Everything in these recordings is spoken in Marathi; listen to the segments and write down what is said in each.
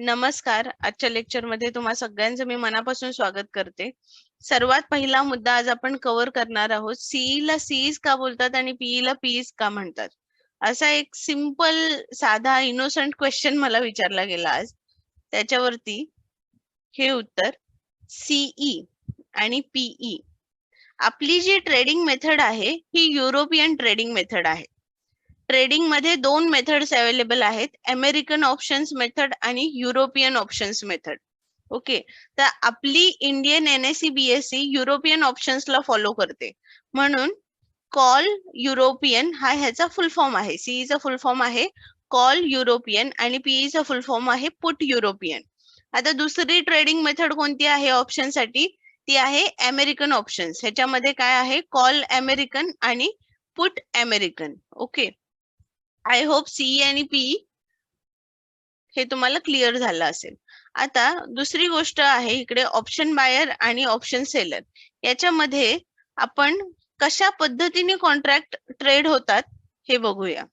नमस्कार. आजच्या लेक्चरमध्ये तुम्हा सगळ्यांचं मी मनापासून स्वागत करते. सर्वात पहिला मुद्दा आज आपण कव्हर करणार आहोत. सीईला सीईज का बोलतात आणि पीईला पीईज का म्हणतात? असा एक सिंपल साधा इनोसंट क्वेश्चन मला विचारला गेला आज. त्याच्यावरती हे उत्तर सीई आणि पीई. आपली जी ट्रेडिंग मेथड आहे ही युरोपियन ट्रेडिंग मेथड आहे. ट्रेडिंगमध्ये दोन मेथड्स अवेलेबल आहेत. अमेरिकन ऑप्शन्स मेथड आणि युरोपियन ऑप्शन्स मेथड ओके तर आपली इंडियन एनएससी बीएससी युरोपियन ऑप्शन्सला फॉलो करते. म्हणून कॉल युरोपियन हा ह्याचा फुल फॉर्म आहे. सीईचा फुल फॉर्म आहे कॉल युरोपियन आणि पीईचा फुल फॉर्म आहे पुट युरोपियन आता दुसरी ट्रेडिंग मेथड कोणती आहे ऑप्शनसाठी? ती आहे अमेरिकन ऑप्शन्स ह्याच्यामध्ये काय आहे? कॉल अमेरिकन आणि put American okay I hope C आणि पी हे तुम्हाला क्लिअर झालं असेल. आता दुसरी गोष्ट आहे इकडे ऑप्शन बायर आणि ऑप्शन सेलर याच्यामध्ये आपण कशा पद्धतीने कॉन्ट्रॅक्ट ट्रेड होतात हे बघूया.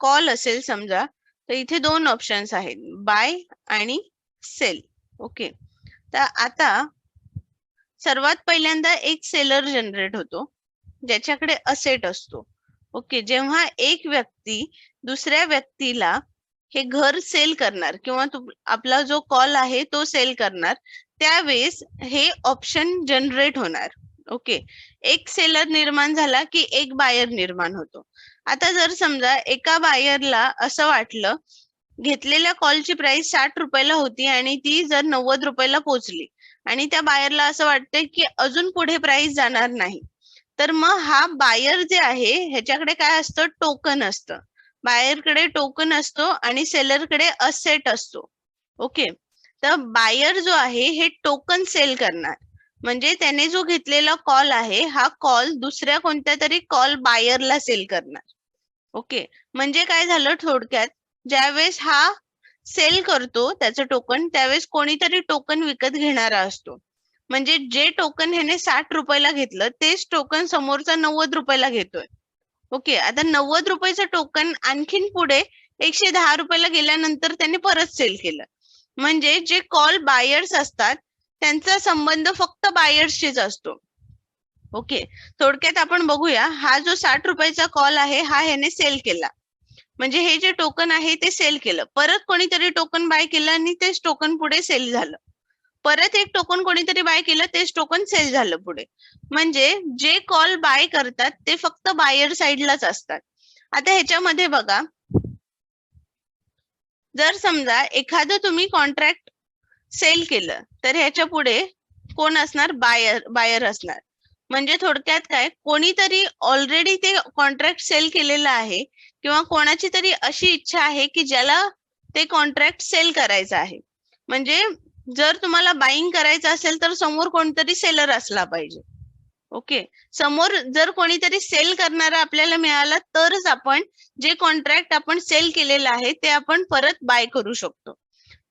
कॉल असेल समजा तर इथे दोन ऑप्शन्स आहेत बाय आणि सेल ओके तर आता सर्वात पहिल्यांदा एक सेलर जनरेट होतो. ज्याच्याकडे असेट असतो. ओके जेव्हा एक व्यक्ती दुसऱ्या व्यक्तीला हे घर सेल करणार किंवा आपला जो कॉल आहे तो सेल करणार त्यावेळेस हे ऑप्शन जनरेट होणार. ओके एक सेलर निर्माण झाला की एक बायर निर्माण होतो. आता जर समजा एका बायरला असं वाटलं घेतलेल्या कॉलची प्राइस साठ रुपयाला होती आणि ती जर नव्वद रुपयाला पोहोचली आणि त्या बायरला असं वाटतंय की अजून पुढे प्राइस जाणार नाही तर मग हा बायर जे आहे ह्याच्याकडे काय असतं? टोकन असतं. बायरकडे टोकन असतो आणि सेलरकडे असेट असतो. ओके तर बायर जो आहे हे टोकन सेल करणार. म्हणजे त्याने जो घेतलेला कॉल आहे हा कॉल दुसऱ्या कोणत्या तरी कॉल बायरला सेल करणार. ओके म्हणजे काय झालं थोडक्यात? ज्यावेळेस हा सेल करतो त्याचं टोकन त्यावेळेस कोणीतरी टोकन विकत घेणारा असतो. म्हणजे जे टोकन ह्याने साठ रुपयाला घेतलं तेच टोकन समोरचा नव्वद रुपयाला घेतोय. ओके आता नव्वद रुपयाचं टोकन आणखीन पुढे एकशे दहा रुपयाला गेल्यानंतर त्याने परत सेल केलं. म्हणजे जे कॉल बायर्स असतात त्यांचा संबंध फक्त बायर्सशीच असतो. ओके थोडक्यात आपण बघूया हा जो साठ रुपयाचा कॉल आहे हा ह्याने सेल केला. म्हणजे हे जे टोकन आहे ते सेल केलं. परत कोणीतरी टोकन बाय केलं आणि तेच टोकन पुढे सेल झालं. परत एक टोकन कोणीतरी बाय केलं तेच टोकन सेल झालं पुढे. म्हणजे जे कॉल बाय करतात ते फक्त बायर साइडलाच असतात. आता ह्याच्यामध्ये बघा. जर समजा एखादं तुम्ही कॉन्ट्रॅक्ट सेल केलं तर ह्याच्या पुढे कोण असणार? बायर बायर असणार. म्हणजे थोडक्यात काय? कोणीतरी ऑलरेडी ते कॉन्ट्रॅक्ट सेल केलेलं आहे किंवा कोणाची तरी अशी इच्छा आहे की ज्याला ते कॉन्ट्रॅक्ट सेल करायचं आहे. म्हणजे जर तुम्हाला बाईंग करायचं असेल तर समोर कोणतरी सेलर असला पाहिजे. ओके समोर जर कोणीतरी सेल करणारा आपल्याला मिळाला तरच आपण जे कॉन्ट्रॅक्ट आपण सेल केलेलं आहे ते आपण परत बाय करू शकतो.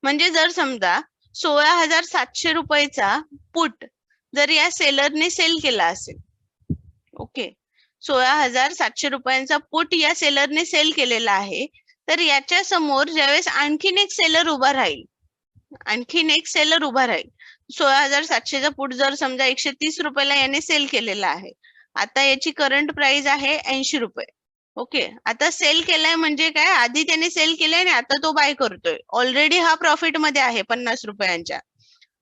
म्हणजे जर समजा सोळा हजार सातशे रुपयेचा पुट जर या सेलरने सेल केला असेल. ओके सोळा हजार सातशे रुपयांचा पुट या सेलरने सेल केलेला आहे. तर याच्या समोर ज्यावेळेस आणखीन एक सेलर उभा राहील आणखीन एक सेलर उभा राहील. सोळा हजार सातशेचा पुट जर समजा एकशे तीस रुपयाला याने सेल केलेला आहे. आता याची करंट प्राइस आहे ऐंशी रुपये. ओके? आता सेल केलाय म्हणजे काय? आधी त्याने सेल केलाय आणि आता तो बाय करतोय. ऑलरेडी हा प्रॉफिटमध्ये आहे पन्नास रुपयांच्या.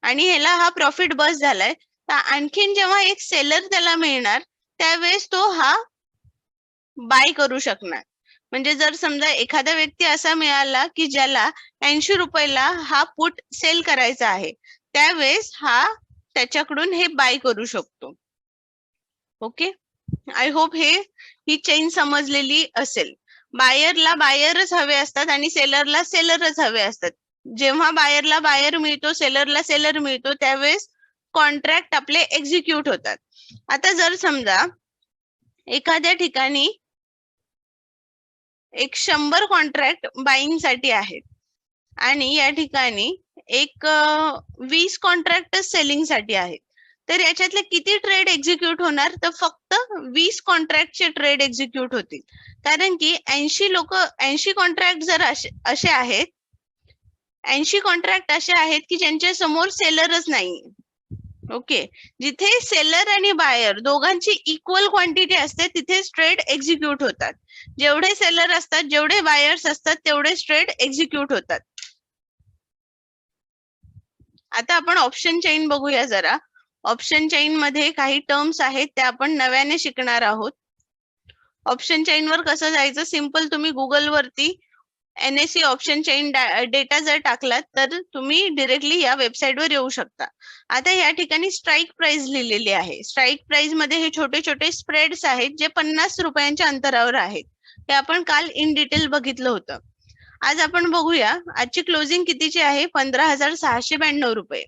आणि ह्याला हा प्रॉफिट बस झालाय. तर आणखीन जेव्हा एक सेलर त्याला मिळणार त्यावेळेस तो हा बाय करू शकणार. म्हणजे जर समजा एखादा व्यक्ती असा मिळाला की ज्याला ऐंशी रुपयाला हा पुट सेल करायचा आहे त्यावेळेस हा त्याच्याकडून हे बाय करू शकतो. ओके आय होप हे ही चेन समजलेली असेल. बायरला बायरच हवे असतात आणि सेलरला सेलरच हवे असतात. जेव्हा बायरला बायर मिळतो सेलरला सेलर मिळतो त्यावेळेस कॉन्ट्रॅक्ट आपले एक्झिक्यूट होतात. आता जर समजा एखाद्या ठिकाणी एक शंभर कॉन्ट्रॅक्ट बाईंगसाठी आहेत. आणि या ठिकाणी एक वीस कॉन्ट्रॅक्ट सेलिंगसाठी आहेत. तर याच्यातले किती ट्रेड एक्झिक्यूट होणार? तर फक्त वीस कॉन्ट्रॅक्टचे ट्रेड एक्झिक्यूट होतील. कारण की ऐंशी लोक ऐंशी कॉन्ट्रॅक्ट जर असे असे आहेत ऐंशी कॉन्ट्रॅक्ट असे आहेत की ज्यांच्या समोर सेलरच नाही ओके. जिथे सेलर आणि बायर दोघांची इक्वल क्वांटिटी असते तिथेच ट्रेड एक्झिक्यूट होतात. जेवढे सेलर असतात जेवढे बायर्स असतात तेवढेच ट्रेड एक्झिक्यूट होतात. आता आपण ऑप्शन चेन बघूया जरा. ऑप्शन चेन मध्ये काही टर्म्स आहेत त्या आपण नव्याने शिकणार आहोत. ऑप्शन चेन वर कसं जायचं? सिंपल तुम्ही गुगल वरती एनएससी ऑप्शन चेन डेटा जर टाकलात तर तुम्ही डिरेक्टली या वेबसाईट वर येऊ शकता. आता या ठिकाणी स्ट्राईक प्राइस लिहिलेली आहे. स्ट्राईक प्राइसमध्ये हे छोटे छोटे स्प्रेड्स आहेत जे पन्नास रुपयांच्या अंतरावर आहेत. हे आपण काल इन डिटेल बघितलं होतं. आज आपण बघूया आजची क्लोजिंग कितीची आहे? पंधरा हजार सहाशे ब्याण्णव रुपये.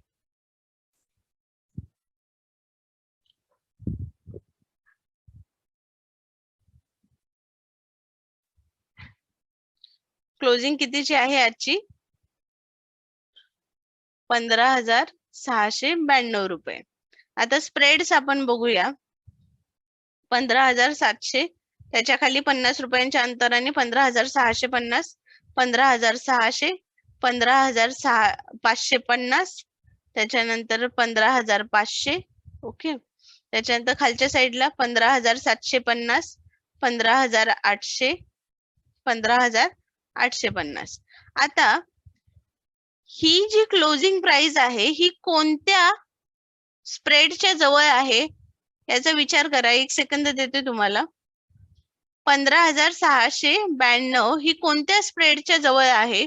क्लोजिंग कितीची आहे आजची? पंधरा हजार सहाशे ब्याण्णव रुपये. आता स्प्रेड्स आपण बघूया. पंधरा हजार सातशे त्याच्याखाली पन्नास रुपयांच्या अंतराने पंधरा हजार सहाशे पन्नास पंधरा हजार सहाशे पंधरा हजार सहा पाचशे पन्नास त्याच्यानंतर पंधरा हजार पाचशे ओके. त्याच्यानंतर खालच्या साईडला पंधरा हजार सातशे पन्नास पंधरा हजार आठशे पंधरा हजार आठशे पन्नास. आता ही जी क्लोजिंग प्राइस आहे ही कोणत्या स्प्रेडच्या जवळ आहे याचा विचार करा. एक सेकंद देते तुम्हाला. पंधरा हजार सहाशे ब्याण्णव ही कोणत्या स्प्रेडच्या जवळ आहे?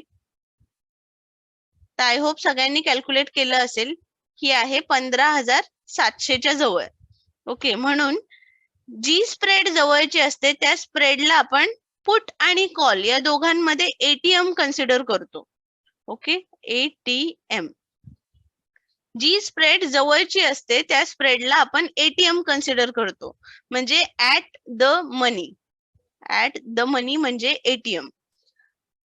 तर आय होप सगळ्यांनी कॅल्क्युलेट केलं असेल. ही आहे पंधरा हजार सातशेच्या जवळ. ओके म्हणून जी स्प्रेड जवळची असते त्या स्प्रेडला आपण पुट आणि कॉल या दोघांमध्ये एटीएम कन्सिडर करतो. ओके एटीएम जी स्प्रेड जवळची असते त्या स्प्रेडला आपण एटीएम कन्सिडर करतो. म्हणजे at the money at the money म्हणजे एटीएम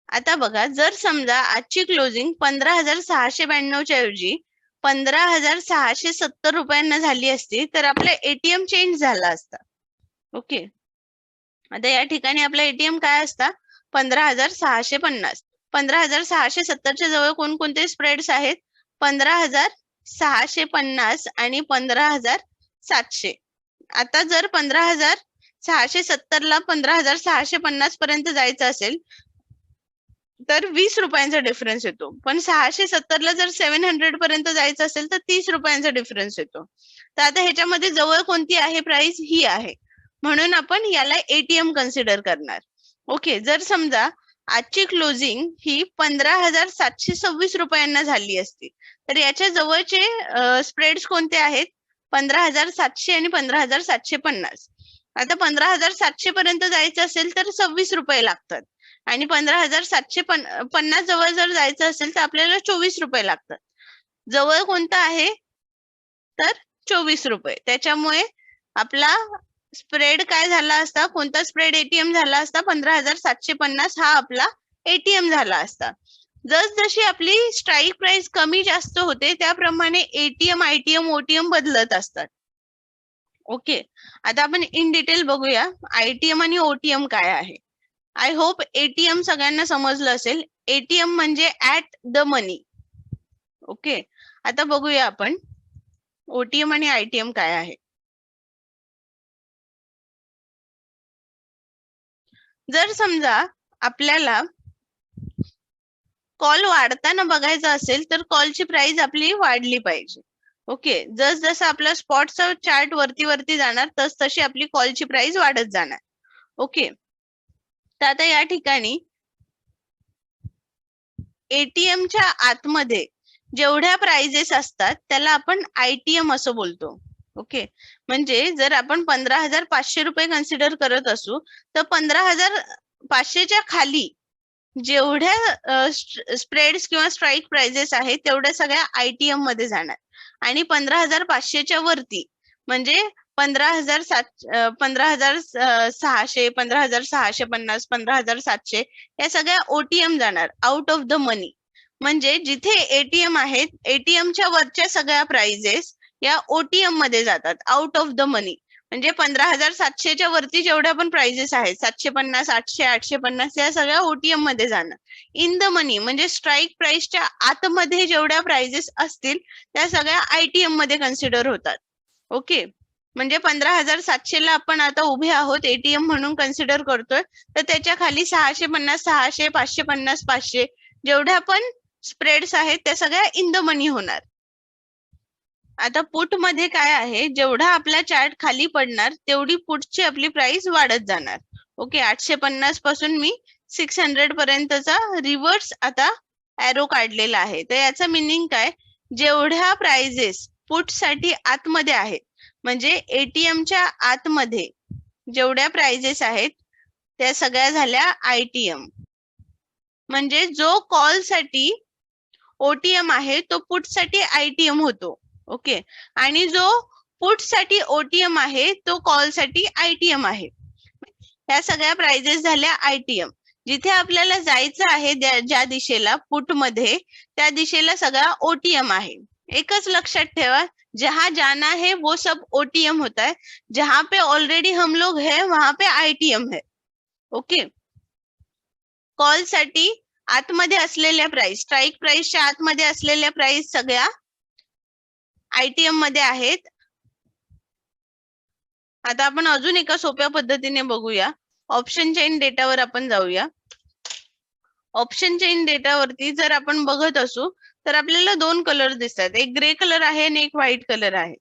आता बघा जर समजा आजची क्लोजिंग पंधरा हजार सहाशे ब्याण्णवच्या ऐवजी पंधरा हजार सहाशे सत्तर रुपयांना झाली असती तर आपला एटीएम चेंज झाला असता. ओके आता या ठिकाणी आपला एटीएम काय असता? पंधरा हजार सहाशे पन्नास. पंधरा हजार सहाशे सत्तरच्या जवळ कोणकोणते स्प्रेड्स आहेत? पंधरा हजार सहाशे पन्नास आणि पंधरा हजार सातशे. आता जर पंधरा हजार सहाशे सत्तरला पंधरा हजार सहाशे पन्नास पर्यंत जायचं असेल तर वीस रुपयांचा डिफरन्स येतो. पण सहाशे सत्तरला जर सेव्हन हंड्रेड पर्यंत जायचं असेल तर तीस रुपयांचा डिफरन्स येतो. तर आता ह्याच्यामध्ये जवळ कोणती आहे प्राइस ही आहे. म्हणून आपण याला एटीएम कन्सिडर करणार. ओके जर समजा आजची क्लोजिंग ही पंधरा हजार सातशे सव्वीस रुपयांना झाली असती तर याच्या जवळचे स्प्रेड्स कोणते आहेत? पंधरा हजार सातशे आणि पंधरा हजार सातशे पन्नास. आता पंधरा हजार सातशे पर्यंत जायचं असेल तर सव्वीस रुपये लागतात. आणि पंधरा हजार सातशे पन्नास जवळ जर जायचं असेल तर आपल्याला चोवीस रुपये लागतात. जवळ कोणता आहे? तर चोवीस रुपये. त्याच्यामुळे आपला स्प्रेड काय झाला असता? कोणता स्प्रेड एटीएम झाला असता? पंधरा हजार सातशे पन्नास हा आपला एटीएम झाला असता. जसजशी आपली स्ट्राईक प्राइस कमी जास्त होते त्याप्रमाणे एटीएम आयटीएम ओटीएम बदलत असतात. ओके आता आपण इन डिटेल बघूया आयटीएम आणि ओटीएम काय आहे. आय होप एटीएम सगळ्यांना समजलं असेल. एटीएम म्हणजे ऍट द मनी ओके आता बघूया आपण ओटीएम आणि आयटीएम काय आहे. जर समजा आपल्याला कॉल वाढताना बघायचा असेल तर कॉलची प्राइस आपली वाढली पाहिजे. ओके जस जसं आपला स्पॉटचा चार्ट वरती वरती जाणार तस तशी आपली कॉलची प्राइस वाढत जाणार. ओके तर आता या ठिकाणी एटीएमच्या आतमध्ये जेवढ्या प्राइजेस असतात त्याला आपण आयटीएम असं बोलतो. ओके. म्हणजे जर आपण पंधरा हजार पाचशे रुपये कन्सिडर करत असू तर पंधरा हजार पाचशेच्या खाली जेवढ्या स्प्रेड्स किंवा स्ट्राईक प्राइजेस आहेत तेवढ्या सगळ्या आयटीएममध्ये जाणार. आणि पंधरा हजार पाचशेच्या वरती म्हणजे पंधरा हजार सात पंधरा हजार सहाशे पंधरा हजार सहाशे पन्नास पंधरा हजार सातशे या सगळ्या ओटीएम जाणार आउट ऑफ द मनी म्हणजे जिथे एटीएम आहेत एटीएमच्या वरच्या सगळ्या प्राइजेस या ओटीएममध्ये जातात आउट ऑफ द मनी म्हणजे पंधरा हजार सातशेच्या वरती जेवढ्या पण प्राइजेस आहेत सातशे पन्नास आठशे आठशे पन्नास या सगळ्या ओटीएममध्ये जाणार. इन द मनी म्हणजे स्ट्राईक प्राइसच्या आतमध्ये जेवढ्या प्राइजेस असतील त्या सगळ्या आयटीएममध्ये कन्सिडर होतात. ओके म्हणजे पंधरा हजार सातशेला आपण आता उभे आहोत एटीएम म्हणून कन्सिडर करतोय तर त्याच्याखाली सहाशे पन्नास सहाशे पाचशे पन्नास पाचशे जेवढ्या पण स्प्रेड्स आहेत त्या सगळ्या इन द मनी होणार. आता पुटमध्ये काय आहे? जेवढा आपला चार्ट खाली पडणार तेवढी पुटची आपली प्राइस वाढत जाणार. ओके आठशे पन्नासपासून मी सिक्स हंड्रेड पर्यंतचा रिव्हर्स आता एरो काढलेला आहे. तर याचा मिनिंग काय? जेवढ्या प्राइजेस पुटसाठी आतमध्ये आहेत म्हणजे एटीएमच्या आतमध्ये जेवढ्या प्राइजेस आहेत त्या सगळ्या झाल्या आयटीएम म्हणजे जो कॉलसाठी ओटीएम आहे तो पुटसाठी आयटीएम होतो. ओके. आणि जो पुटसाठी ओटीएम आहे तो कॉलसाठी आयटीएम आहे. ह्या सगळ्या प्राइजेस झाल्या आयटीएम जिथे आपल्याला जायचं आहे ज्या दिशेला पुटमध्ये त्या दिशेला सगळा ओटीएम आहे. एकच लक्षात ठेवा जहां जाना है वो सब ओटीएम होता है. जहां पे ऑलरेडी हम लोग है वहां पे आयटीएम है. ओके? कॉलसाठी आतमध्ये असलेल्या प्राइस स्ट्राईक प्राइसच्या आतमध्ये असलेल्या प्राइस सगळ्या आयटीएममध्ये आहेत. आता आपण अजून एका सोप्या पद्धतीने बघूया. ऑप्शन चेन डेटावर आपण जाऊया. ऑप्शन चेन डेटावरती जर आपण बघत असू तर आपल्याला दोन कलर दिसतात. एक ग्रे कलर आहे आणि एक व्हाईट कलर आहे.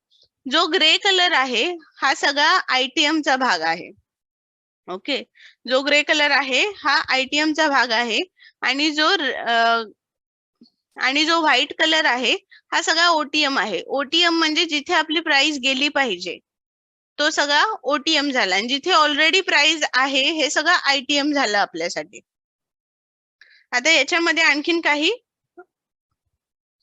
जो ग्रे कलर आहे हा सगळा आयटीएमचा भाग आहे. ओके जो ग्रे कलर आहे हा आयटीएमचा भाग आहे. आणि जो आणि जो व्हाईट कलर आहे हा सगळा ओटीएम आहे. ओटीएम म्हणजे जिथे आपली प्राइस गेली पाहिजे तो सगळा ओटीएम झाला. आणि जिथे ऑलरेडी प्राइस आहे हे सगळं आयटीएम झालं आपल्यासाठी. आता याच्यामध्ये आणखीन काही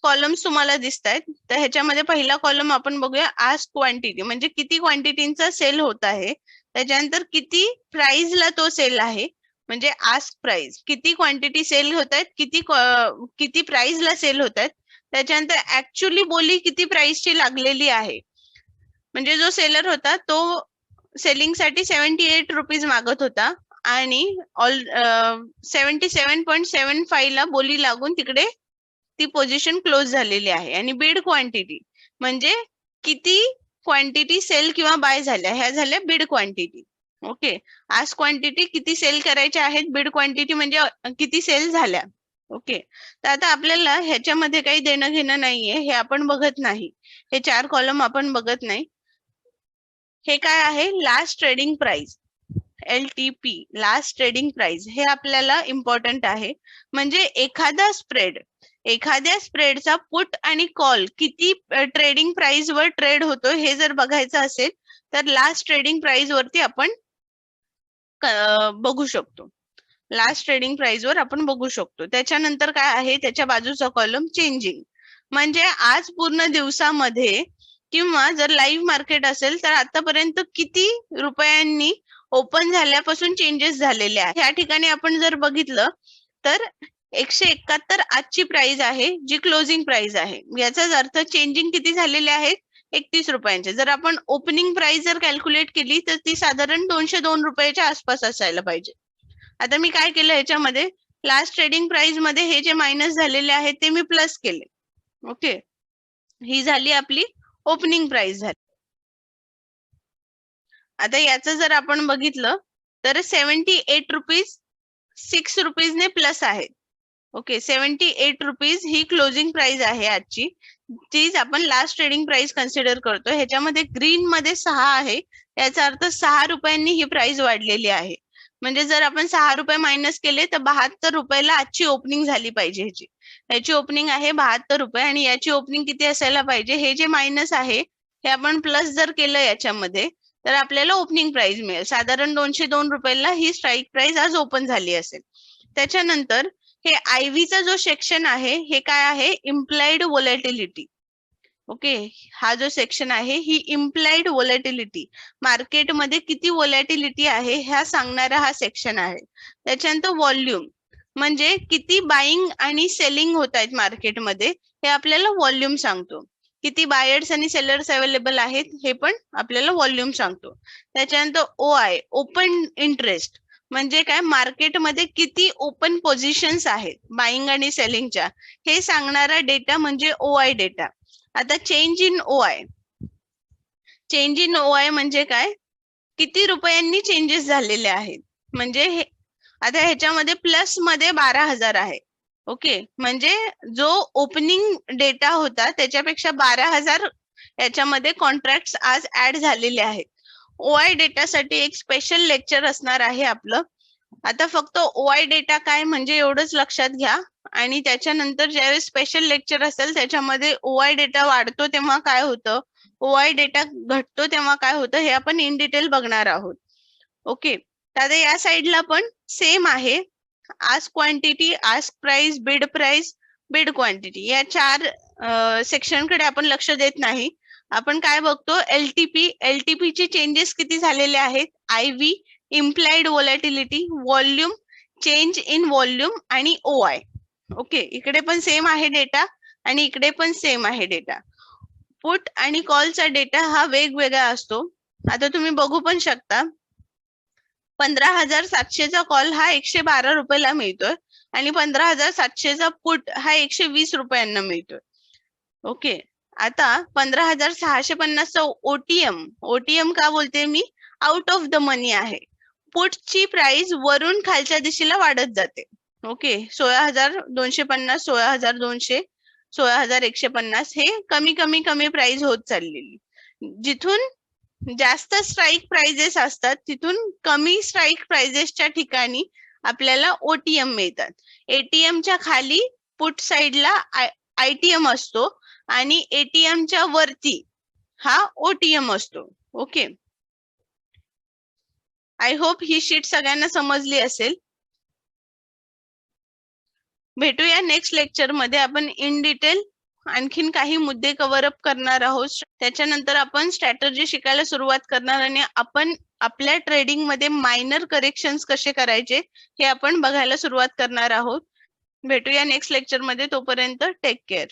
कॉलम्स तुम्हाला दिसत आहेत तर ह्याच्यामध्ये पहिला कॉलम आपण बघूया आज क्वांटिटी म्हणजे किती क्वांटिटीचा सेल होत आहे. त्याच्यानंतर किती प्राइसला तो सेल आहे. म्हणजे आस्क प्राइस किती क्वांटिटी सेल होत आहेत किती किती प्राइसला सेल होत आहेत त्याच्यानंतर ऍक्च्युली बोली किती प्राइसची लागलेली आहे. म्हणजे जो सेलर होता तो सेलिंगसाठी सेव्हन्टी एट रुपीज मागत होता आणि all seventy seven point seven five ला बोली लागून तिकडे ती पोझिशन क्लोज झालेली आहे आणि बीड क्वांटिटी म्हणजे किती क्वांटिटी सेल किंवा बाय झाल्या ह्या झाल्या बीड क्वांटिटी ओके. आज क्वांटिटी किती सेल करायच्या आहेत? बिड क्वांटिटी म्हणजे किती सेल झाल्या? ओके. तर आता आपल्याला ह्याच्यामध्ये काही देणं घेणं नाहीये. हे आपण बघत नाही. हे चार कॉलम आपण बघत नाही. हे काय आहे? Last trading price L T P last trading price हे आपल्याला इम्पॉर्टंट आहे. म्हणजे एखादा स्प्रेड एखाद्या स्प्रेडचा पुट आणि कॉल किती ट्रेडिंग प्राइस वर ट्रेड होतो हे जर बघायचं असेल तर लास्ट ट्रेडिंग प्राइस वरती आपण बघू शकतो. लास्ट ट्रेडिंग प्राइस वर आपण बघू शकतो. त्याच्यानंतर काय आहे? त्याच्या बाजूचा कॉलम चेंजिंग म्हणजे आज पूर्ण दिवसामध्ये किंवा जर लाईव्ह मार्केट असेल तर आतापर्यंत किती रुपयांनी ओपन झाल्यापासून चेंजेस झालेले आहेत? या ठिकाणी आपण जर बघितलं तर एकशे एकाहत्तर आजची प्राइस आहे जी क्लोजिंग प्राइस आहे. याचाच अर्थ चेंजिंग किती झालेले आहेत? एकतीस रुपयांचे. जर आपण ओपनिंग प्राइस जर कॅल्क्युलेट केली तर ती साधारण दोनशे दोन रुपयाच्या आसपास असायला पाहिजे. आता मी काय केलं ह्याच्यामध्ये? लास्ट ट्रेडिंग प्राइसमध्ये हे जे मायनस झालेले आहेत ते मी प्लस केले. ओके ही झाली आपली ओपनिंग प्राइस झाली. आता याचं जर आपण बघितलं तर सेव्हन्टी एट रुपीज सिक्स रुपीजने प्लस आहे. ओके सेव्हन्टी एट रुपीज ही क्लोजिंग प्राइस आहे आजची. तीच आपण लास्ट ट्रेडिंग प्राइस कन्सिडर करतो ह्याच्यामध्ये ग्रीन मध्ये सहा आहे. याचा अर्थ सहा रुपयांनी ही प्राइस वाढलेली आहे. म्हणजे जर आपण सहा रुपये मायनस केले तर बहात्तर रुपयाला आजची ओपनिंग झाली पाहिजे ह्याची. ह्याची ओपनिंग आहे बहात्तर रुपये आणि याची ओपनिंग किती असायला पाहिजे? हे जे मायनस आहे हे आपण प्लस जर केलं याच्यामध्ये तर आपल्याला ओपनिंग प्राइस मिळेल. साधारण दोनशे दोन रुपयाला ही स्ट्राईक प्राइस आज ओपन झाली असेल. त्याच्यानंतर हे आयव्हीचा जो सेक्शन आहे हे काय आहे? इम्प्लाइड वोलॅटिलिटी ओके हा जो सेक्शन आहे ही इम्प्लाइड वोलॅटिलिटी मार्केटमध्ये किती वोलॅटिलिटी आहे ह्या सांगणारा हा सेक्शन आहे. त्याच्यानंतर व्हॉल्यूम म्हणजे किती बाईंग आणि सेलिंग होत आहेत मार्केटमध्ये हे आपल्याला व्हॉल्यूम सांगतो. किती बायर्स आणि सेलर्स अवेलेबल आहेत हे पण आपल्याला व्हॉल्यूम सांगतो. त्याच्यानंतर ओ आय ओपन इंटरेस्ट म्हणजे काय मार्केटमध्ये किती ओपन पोझिशन्स आहेत बाईंग आणि सेलिंगच्या हे सांगणारा डेटा म्हणजे ओ आय डेटा आता change in O I change in O I म्हणजे काय? किती रुपयांनी चेंजेस झालेले आहेत? म्हणजे हे आता ह्याच्यामध्ये प्लसमध्ये बारा हजार आहे. ओके म्हणजे जो ओपनिंग डेटा होता त्याच्यापेक्षा बारा हजार याच्यामध्ये कॉन्ट्रॅक्ट आज ऍड झालेले आहेत. ओ आय डेटासाठी एक स्पेशल लेक्चर असणार आहे आपलं. आता फक्त ओआय डेटा काय म्हणजे एवढंच लक्षात घ्या. आणि त्याच्यानंतर ज्यावेळेस स्पेशल लेक्चर असेल त्याच्यामध्ये ओआय डेटा वाढतो तेव्हा काय होतं? ओआय डेटा घटतो तेव्हा काय होतं? हे आपण इन डिटेल बघणार आहोत. ओके तर आता या साईडला पण सेम आहे. आज क्वांटिटी आज price bid price bid quantity या चार सेक्शनकडे आपण लक्ष देत नाही. आपण काय बघतो? एलटीपी एलटीपी चे चेंजेस किती झालेले आहेत? I V implied volatility volume change in volume आणि ओ आय ओके इकडे पण सेम आहे डेटा आणि इकडे पण सेम आहे डेटा पुट आणि कॉलचा डेटा हा वेगवेगळा असतो. आता तुम्ही बघू पण शकता. पंधरा हजार सातशेचा कॉल हा एकशे बारा रुपयाला मिळतोय आणि पंधरा हजार सातशेचा पुट हा एकशे वीस रुपयांना मिळतोय. ओके आता पंधरा हजार सहाशे पन्नासचा ओटीएम ओटीएम का बोलते मी? आउट ऑफ द मनी आहे. पुटची प्राइस वरून खालच्या दिशेला वाढत जाते. ओके सोळा हजार दोनशे पन्नास सोळा हजार दोनशे सोळा हजार एकशे पन्नास हे कमी कमी कमी प्राइस होत चाललेली. जिथून जास्त स्ट्राईक प्राइजेस असतात तिथून कमी स्ट्राईक प्राइजेसच्या ठिकाणी आपल्याला ओटीएम मिळतात. एटीएमच्या खाली पुट साइडला आयटीएम असतो. आणि एटीएमच्या वरती हा ओटीएम असतो. ओके आय होप ही शीट सगळ्यांना समजली असेल. भेटूया नेक्स्ट लेक्चरमध्ये. आपण इन डिटेल आणखीन काही मुद्दे कव्हर अप करणार आहोत. त्याच्यानंतर आपण स्ट्रॅटर्जी शिकायला सुरुवात करणार आणि आपण आपल्या ट्रेडिंगमध्ये मायनर करेक्शन्स कसे करायचे हे आपण बघायला सुरुवात करणार आहोत. भेटूया नेक्स्ट लेक्चरमध्ये. तोपर्यंत टेक केअर